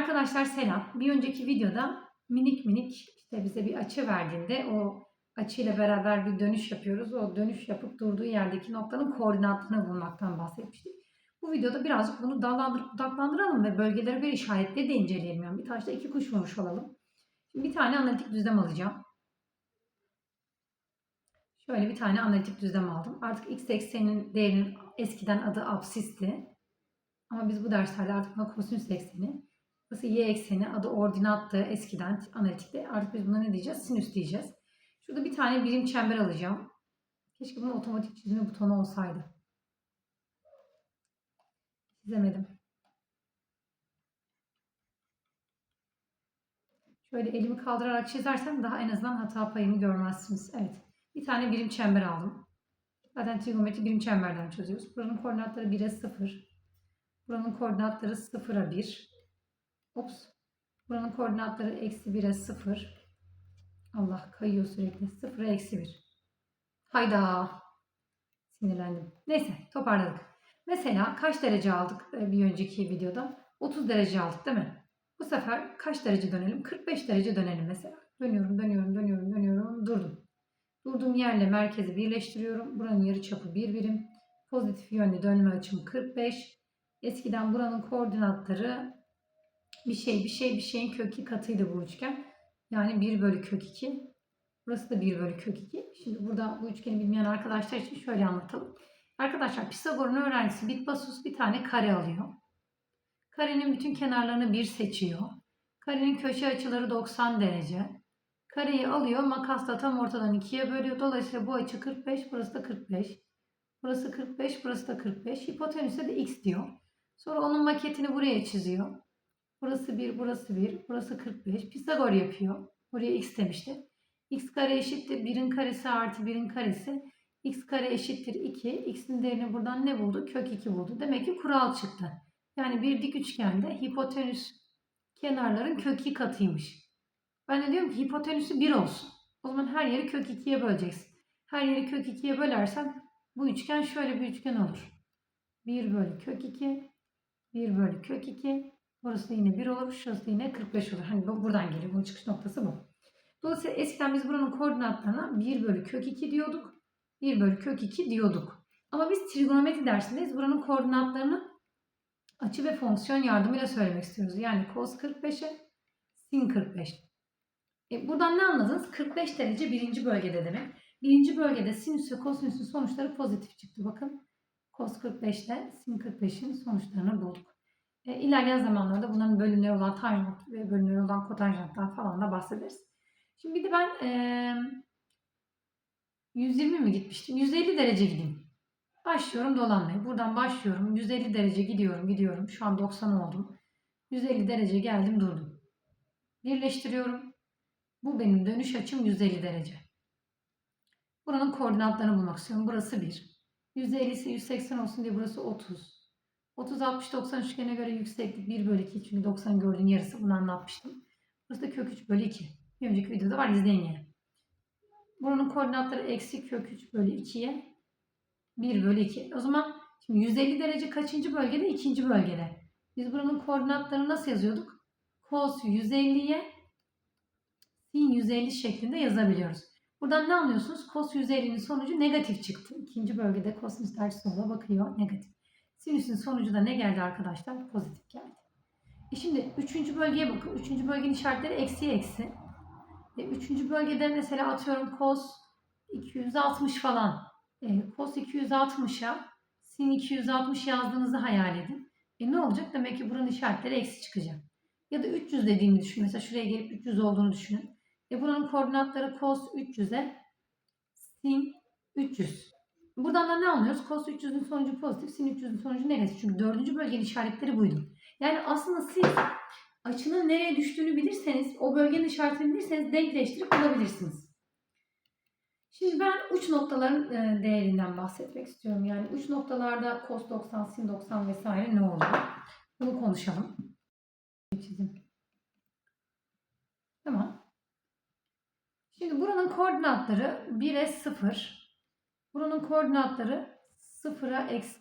Arkadaşlar selam. Bir önceki videoda minik minik işte bize bir açı verdiğinde o açıyla beraber bir dönüş yapıyoruz. O dönüş yapıp durduğu yerdeki noktanın koordinatını bulmaktan bahsetmiştik. Bu videoda birazcık bunu dallandırıp budaklandıralım ve bölgeleri bir işaretleri de inceleyelim. Yani bir taşla iki kuş vurmuş olalım. Şimdi bir tane analitik düzlem alacağım. Şöyle bir tane analitik düzlem aldım. Artık x ekseninin değerinin eskiden adı absisti. Ama biz bu derslerde artık buna kosinüs ekseni, burası y ekseni, adı ordinattı eskiden analitikte. Artık biz buna ne diyeceğiz? Sinüs diyeceğiz. Şurada bir tane birim çember alacağım. Keşke bunun otomatik çizme butonu olsaydı. Çizemedim. Şöyle elimi kaldırarak çizersem daha en azından hata payımı görmezsiniz. Evet. Bir tane birim çember aldım. Zaten trigonometri birim çemberden çözüyoruz. Buranın koordinatları 1'e 0. Buranın koordinatları 0'a 1. Ops. Buranın koordinatları eksi 1'e 0. Allah kayıyor sürekli. 0'a eksi 1. Hayda. Sinirlendim. Neyse toparladık. Mesela kaç derece aldık e, bir önceki videoda? 30 derece aldık değil mi? Bu sefer kaç derece dönelim? 45 derece dönelim mesela. Dönüyorum, dönüyorum, dönüyorum, dönüyorum. Durdum. Durduğum yerle merkezi birleştiriyorum. Buranın yarıçapı 1 birim. Pozitif yönlü dönme açım 45. Eskiden buranın koordinatları bir şey bir şey bir şeyin kök 2 katıydı bu üçgen. Yani 1 bölü kök 2. Burası da 1 bölü kök 2. Şimdi burada bu üçgeni bilmeyen arkadaşlar için şöyle anlatalım. Arkadaşlar Pisagor'un öğrencisi Bitbasus bir tane kare alıyor. Karenin bütün kenarlarını 1 seçiyor. Karenin köşe açıları 90 derece. Kareyi alıyor makasla tam ortadan ikiye bölüyor. Dolayısıyla bu açı 45 burası da 45. Burası 45 burası da 45. Hipotenüse de x diyor. Sonra onun maketini buraya çiziyor. Burası 1, burası 1, burası 45. Pisagor yapıyor. Buraya x demişti. x kare eşittir 1'in karesi artı 1'in karesi. x kare eşittir 2. x'in değerini buradan ne buldu? Kök 2 buldu. Demek ki kural çıktı. Yani bir dik üçgende hipotenüs kenarların kök 2 katıymış. Ben de diyorum ki hipotenüsü 1 olsun. O zaman her yeri kök 2'ye böleceksin. Her yeri kök 2'ye bölersen bu üçgen şöyle bir üçgen olur. 1 bölü kök 2, 1 bölü kök 2. Burası yine 1 olur. Şurası yine 45 olur. Hani bu buradan geliyor. Bunun çıkış noktası bu. Dolayısıyla eskiden biz buranın koordinatlarına 1 bölü kök 2 diyorduk. 1 bölü kök 2 diyorduk. Ama biz trigonometri dersindeyiz. Buranın koordinatlarını açı ve fonksiyon yardımıyla söylemek istiyoruz. Yani cos 45'e sin 45. E buradan ne anladınız? 45 derece birinci bölgede demek. Birinci bölgede sinüs ve kosinüsün sonuçları pozitif çıktı. Bakın cos 45 ile sin 45'in sonuçlarını bulduk. E, ilerleyen zamanlarda bunların bölümleri olan tanjant ve bölümleri olan kotanjanttan falan da bahsederiz. Şimdi bir de ben e, 120 mi gitmiştim? 150 derece gideyim. Başlıyorum dolanmaya. Buradan başlıyorum. 150 derece gidiyorum, gidiyorum. Şu an 90 oldum. 150 derece geldim, durdum. Birleştiriyorum. Bu benim dönüş açım 150 derece. Buranın koordinatlarını bulmak istiyorum. Burası 1. 150 ise 180 olsun diye burası 30. 30, 60, 90 üçgene göre yükseklik 1 bölü 2. Çünkü 90 gördüğün yarısı. Bunu anlatmıştım. Burası da kök 3 bölü 2. Bir önceki videoda var. izleyin yine. Buranın koordinatları eksi kök 3 bölü 2'ye 1 bölü 2. O zaman şimdi 150 derece kaçıncı bölgede? İkinci bölgede. Biz buranın koordinatlarını nasıl yazıyorduk? Cos 150'ye sin 150 şeklinde yazabiliyoruz. Buradan ne anlıyorsunuz? Cos 150'nin sonucu negatif çıktı. İkinci bölgede kosinüs ters sola bakıyor. Negatif. Sinüsün sonucu da ne geldi arkadaşlar? Pozitif geldi. E şimdi üçüncü bölgeye bakın. Üçüncü bölgenin işaretleri eksi eksi. E üçüncü bölgede mesela atıyorum cos 260 falan. E, cos 260'a sin 260 yazdığınızı hayal edin. E ne olacak? Demek ki buranın işaretleri eksi çıkacak. Ya da 300 dediğimi düşün. Mesela şuraya gelip 300 olduğunu düşünün. E buranın koordinatları cos 300'e sin 300. Buradan da ne anlıyoruz? Cos 300'ün sonucu pozitif, sin 300'ün sonucu negatif. Çünkü dördüncü bölgenin işaretleri buydu. Yani aslında siz açının nereye düştüğünü bilirseniz, o bölgenin işaretini bilirseniz denkleştirip bulabilirsiniz. Şimdi ben uç noktaların e, değerinden bahsetmek istiyorum. Yani uç noktalarda cos 90, sin 90 vesaire ne oluyor? Bunu konuşalım. Çizim. Tamam. Şimdi buranın koordinatları 1'e 0. Buranın koordinatları 0'a eksi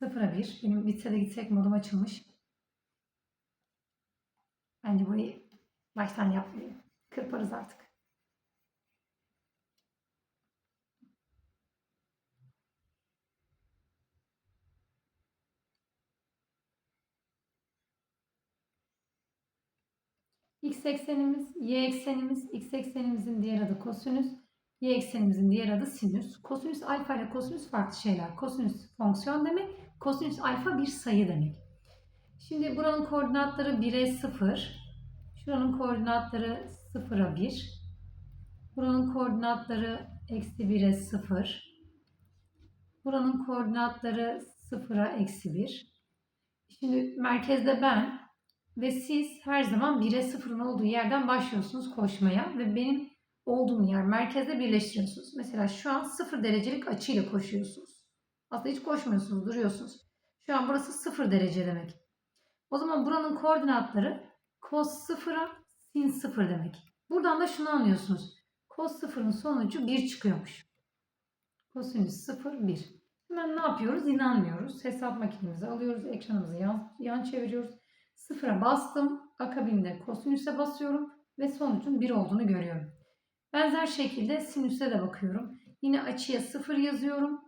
0'a 1. Benim bitse gitsek modum açılmış. Bence burayı baştan yapmayayım. Kırparız artık. X eksenimiz, Y eksenimiz, X eksenimizin diğer adı kosinüs, Y eksenimizin diğer adı sinüs. Kosinüs alfa ile kosinüs farklı şeyler. Kosinüs fonksiyon demek, kosinüs alfa bir sayı demek. Şimdi buranın koordinatları 1'e 0, şuranın koordinatları 0'a 1, buranın koordinatları eksi 1'e 0, buranın koordinatları 0'a eksi 1. Şimdi merkezde ben ve siz her zaman 1'e 0'ın olduğu yerden başlıyorsunuz koşmaya ve benim olduğum yer merkezde birleştiriyorsunuz. Mesela şu an 0 derecelik açıyla koşuyorsunuz. Aslında hiç koşmuyorsunuz, duruyorsunuz. Şu an burası 0 derece demek. O zaman buranın koordinatları cos 0'a sin 0 demek. Buradan da şunu anlıyorsunuz. Cos 0'ın sonucu 1 çıkıyormuş. Kosinüs 0, 1. Hemen ne yapıyoruz? İnanmıyoruz. Hesap makinemizi alıyoruz. Ekranımızı yan, yan çeviriyoruz. Sıfıra bastım. Akabinde kosinüse basıyorum. Ve sonucun 1 olduğunu görüyorum. Benzer şekilde sinüse de bakıyorum. Yine açıya 0 yazıyorum.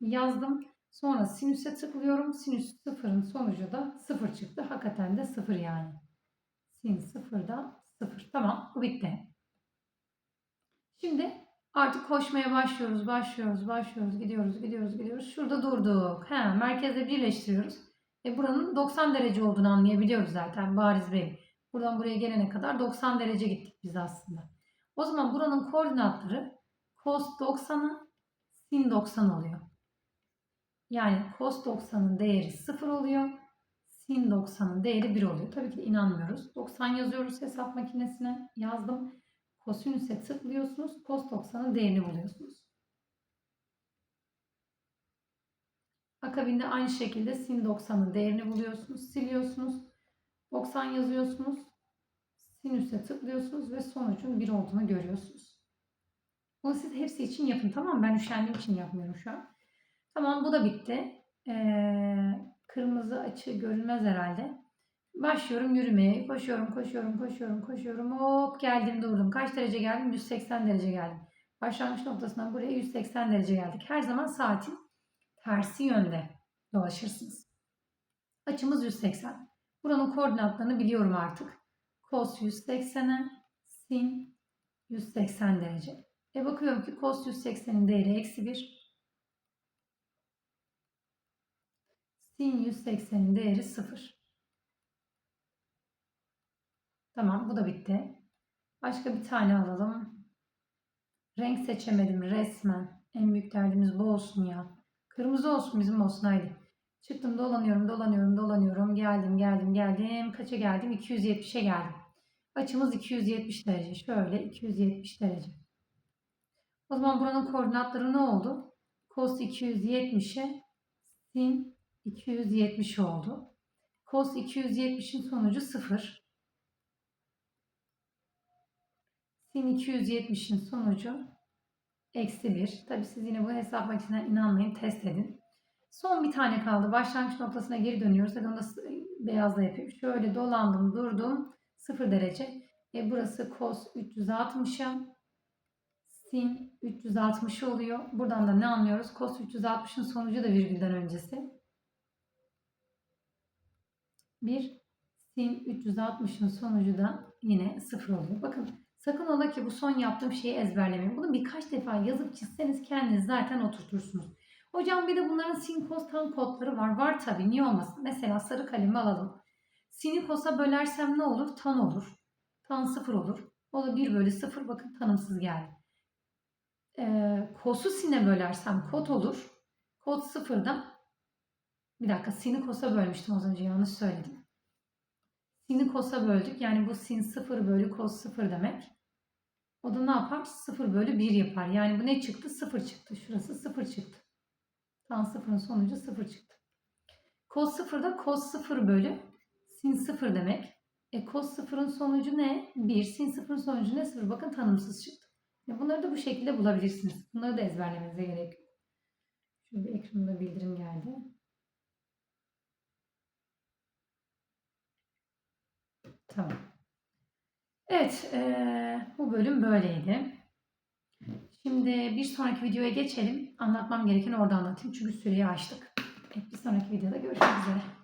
Yazdım. Sonra sinüse tıklıyorum. Sinüs 0'ın sonucu da 0 çıktı. Hakikaten de 0 yani. Sin 0 da 0. Tamam bu bitti. Şimdi artık koşmaya başlıyoruz, başlıyoruz, başlıyoruz, gidiyoruz, gidiyoruz, gidiyoruz. Şurada durduk. He, merkezde birleştiriyoruz. E buranın 90 derece olduğunu anlayabiliyoruz zaten bariz belli. Buradan buraya gelene kadar 90 derece gittik biz aslında. O zaman buranın koordinatları cos 90'a sin 90 oluyor. Yani cos 90'ın değeri 0 oluyor. Sin 90'ın değeri 1 oluyor. Tabii ki inanmıyoruz. 90 yazıyoruz hesap makinesine. Yazdım. Kosinüse tıklıyorsunuz. Cos 90'ın değerini buluyorsunuz. Akabinde aynı şekilde sin 90'ın değerini buluyorsunuz. Siliyorsunuz. 90 yazıyorsunuz. Sinüse tıklıyorsunuz ve sonucun 1 olduğunu görüyorsunuz. Bunu siz hepsi için yapın tamam mı? Ben üşendiğim için yapmıyorum şu an. Tamam bu da bitti. Ee, kırmızı açı görünmez herhalde. Başlıyorum yürümeye. Koşuyorum, koşuyorum, koşuyorum, koşuyorum. Hop geldim durdum. Kaç derece geldim? 180 derece geldim. Başlangıç noktasından buraya 180 derece geldik. Her zaman saatin tersi yönde dolaşırsınız. Açımız 180. Buranın koordinatlarını biliyorum artık. Cos 180'e sin 180 derece. E bakıyorum ki cos 180'in değeri eksi 1. Sin 180'in değeri 0. Tamam bu da bitti. Başka bir tane alalım. Renk seçemedim resmen. En büyük derdimiz bu olsun ya. Kırmızı olsun bizim olsun haydi. Çıktım dolanıyorum dolanıyorum dolanıyorum. Geldim geldim geldim. Kaça geldim? 270'e geldim. Açımız 270 derece. Şöyle 270 derece. O zaman buranın koordinatları ne oldu? Cos 270'e sin 270 oldu. Cos 270'in sonucu 0. Sin 270'in sonucu eksi 1. Tabi siz yine bu hesap makinesine inanmayın test edin. Son bir tane kaldı. Başlangıç noktasına geri dönüyoruz. Hadi onu da beyazla yapayım. Şöyle dolandım durdum. 0 derece. E burası cos 360'a sin 360 oluyor. Buradan da ne anlıyoruz? Cos 360'ın sonucu da virgülden öncesi. 1 sin 360'ın sonucu da yine 0 oluyor. Bakın sakın ola ki bu son yaptığım şeyi ezberlemeyin. Bunu birkaç defa yazıp çizseniz kendiniz zaten oturtursunuz. Hocam bir de bunların sin cos tan kodları var. Var tabii niye olmasın? Mesela sarı kalemi alalım. Sin'i cos'a bölersem ne olur? Tan olur. Tan 0 olur. O da 1 bölü 0 bakın tanımsız geldi. Ee, cos'u sin'e bölersem kot olur. Kod 0'da bir dakika sin'i cos'a bölmüştüm az önce yanlış söyledim. Sin'i cos'a böldük. Yani bu sin 0 bölü cos 0 demek. O da ne yapar? 0 bölü 1 yapar. Yani bu ne çıktı? 0 çıktı. Şurası 0 çıktı. Tan 0'ın sonucu 0 çıktı. Cos 0 da cos 0 bölü sin 0 demek. E cos 0'ın sonucu ne? 1. Sin 0'ın sonucu ne? 0. Bakın tanımsız çıktı. E bunları da bu şekilde bulabilirsiniz. Bunları da ezberlemenize gerek yok. Şöyle bir ekranımda bildirim geldi. Tamam. Evet, eee, bu bölüm böyleydi. Şimdi bir sonraki videoya geçelim. Anlatmam gereken orada anlatayım çünkü süreyi. Evet, bir sonraki videoda görüşmek üzere.